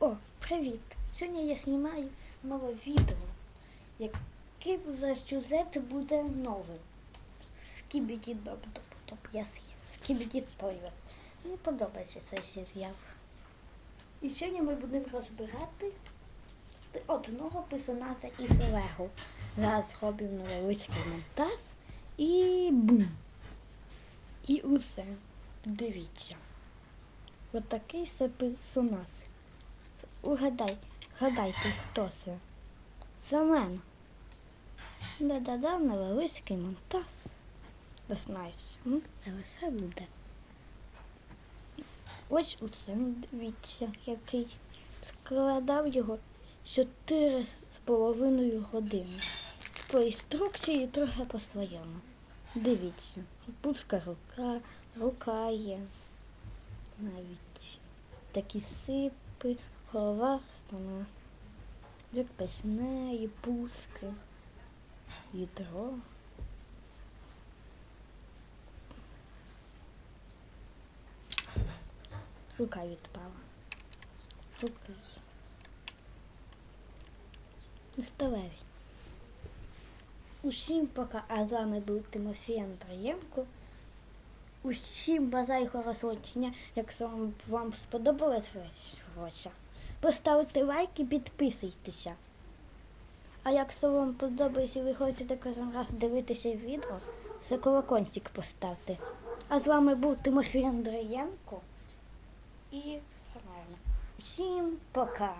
О, привіт! Сьогодні я знімаю нове відео, яке за сюжет буде новим. Скібіді доп доп я. Скібіді тойлет. Мені подобається цей серіал. І сьогодні ми будемо розбирати одного персонажа із Лего. Зараз робимо невеличкий монтаж і бум. І усе. Дивіться. Отакий це персонаж. Угадай, гадайте, хто це? Мене. Да-да-да, невеличкий монтаж. Не знаєш, але це буде. Ось усе, дивіться, який складав його чотири з половиною години. По інструкції трохи по-своєму. Дивіться, пуска рука, рука є. Навіть такі сипи, голова, стана. Як песне, і пуски, ядро. Рука відпала. Рука. Сталеві. Усім пока, а з вами був Тимофій Андроєнко. Усім бажаю хорошого дня. Якщо вам, вам сподобалось поставте лайк і підписуйтеся. А якщо вам подобається і ви хочете кожен раз дивитися відео, це колокольчик поставте. А з вами був Тимофій Андроєнко і Самарна. Усім пока!